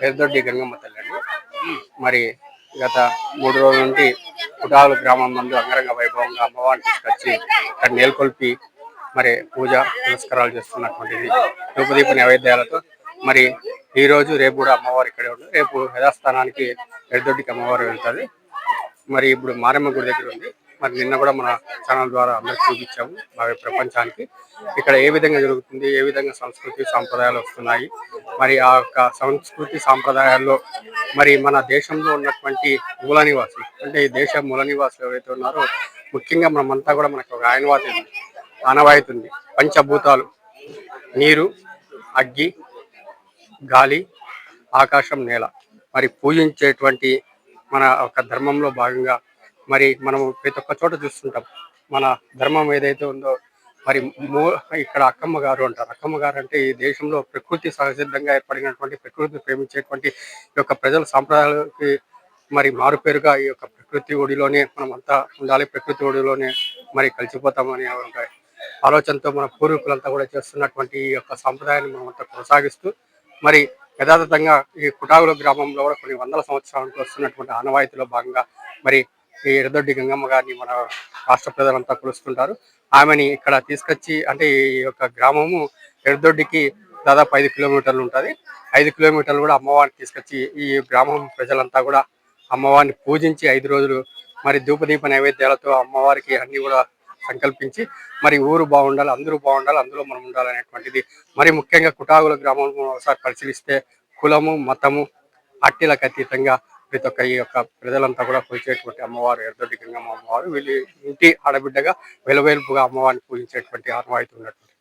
పెద్దొడ్డి గంగమ్మ తల్లి మరి గత మూడు రోజుల నుండి కుటాలు గ్రామం నందు అంగరంగ వైభవంగా అమ్మవారిని తీసుకొచ్చి ఇక్కడ నేల్కొల్పి మరి పూజ పురస్కారాలు చేస్తున్నటువంటిది రూపదీప నైవేద్యాలతో మరి ఈ రోజు రేపు కూడా అమ్మవారు ఇక్కడే ఉంటుంది రేపు యథాస్థానానికి పెద్దొడ్డికి అమ్మవారు వెళ్తుంది మరి ఇప్పుడు మారమ్మ గుడి దగ్గర ఉంది. మరి నిన్న కూడా మన ఛానల్ ద్వారా అందరికి చూపించాము మరి ప్రపంచానికి. ఇక్కడ ఏ విధంగా జరుగుతుంది ఏ విధంగా సంస్కృతి సాంప్రదాయాలు వస్తున్నాయి మరి ఆ యొక్క సంస్కృతి సాంప్రదాయాల్లో మరి మన దేశంలో ఉన్నటువంటి మూల నివాసులు అంటే ఈ దేశ మూల నివాసులు ఎవరైతే ఉన్నారో ముఖ్యంగా మనమంతా కూడా మనకు ఒక ఆయనవాతి ఉంది. ఆనవాయితీ ఉంది. పంచభూతాలు నీరు అగ్గి గాలి ఆకాశం నేల. మరి పూజించేటువంటి మన ఒక ధర్మంలో భాగంగా మరి మనము ప్రతి ఒక్క చోట చూస్తుంటాం. మన ధర్మం ఏదైతే ఉందో మరి మూ ఇక్కడ అక్కమ్మ గారు అంటారు. అక్కమ్మ గారు అంటే ఈ దేశంలో ప్రకృతి సహసిద్ధంగా ఏర్పడినటువంటి ప్రకృతిని ప్రేమించేటువంటి ఈ యొక్క ప్రజల సాంప్రదాయాలకి మరి మారుపేరుగా ఈ యొక్క ప్రకృతి ఒడిలోనే మనం అంతా ఉండాలి. ప్రకృతి ఒడిలోనే మరి కలిసిపోతామని ఒక ఆలోచనతో మన పూర్వీకులంతా కూడా చేస్తున్నటువంటి ఈ యొక్క సాంప్రదాయాన్ని మనం అంతా కొనసాగిస్తూ మరి యథాతథంగా ఈ కుటాగుల గ్రామంలో కూడా కొన్ని వందల సంవత్సరాలకు వస్తున్నటువంటి ఆనవాయితీలో భాగంగా మరి ఈ ఎర్రదొడ్డి గంగమ్మ గారిని మన రాష్ట్ర ప్రజలంతా కొలుస్తుంటారు. ఆమెని ఇక్కడ తీసుకొచ్చి అంటే ఈ యొక్క గ్రామము ఎర్రదొడ్డికి దాదాపు ఐదు కిలోమీటర్లు ఉంటుంది. ఐదు కిలోమీటర్లు కూడా అమ్మవారిని తీసుకొచ్చి ఈ గ్రామం ప్రజలంతా కూడా అమ్మవారిని పూజించి ఐదు రోజులు మరి ధూపదీప నైవేద్యాలతో అమ్మవారికి అన్ని కూడా సంకల్పించి మరి ఊరు బాగుండాలి అందరూ బాగుండాలి అందులో మనం ఉండాలనేటువంటిది. మరి ముఖ్యంగా కుటాగుల గ్రామం ఒకసారి పరిశీలిస్తే కులము మతము అట్టిలకు అతీతంగా ప్రతి ఒక్క ఈ యొక్క ప్రజలంతా కూడా కొలిచేటువంటి అమ్మవారు ఎర్దొడ్డి గంగమ్మ అమ్మవారు వీళ్ళు ఇంటి ఆడబిడ్డగా వెలువేలుపుగా అమ్మవారిని పూజించేటువంటి ఆనవాయితీ ఉన్నటువంటి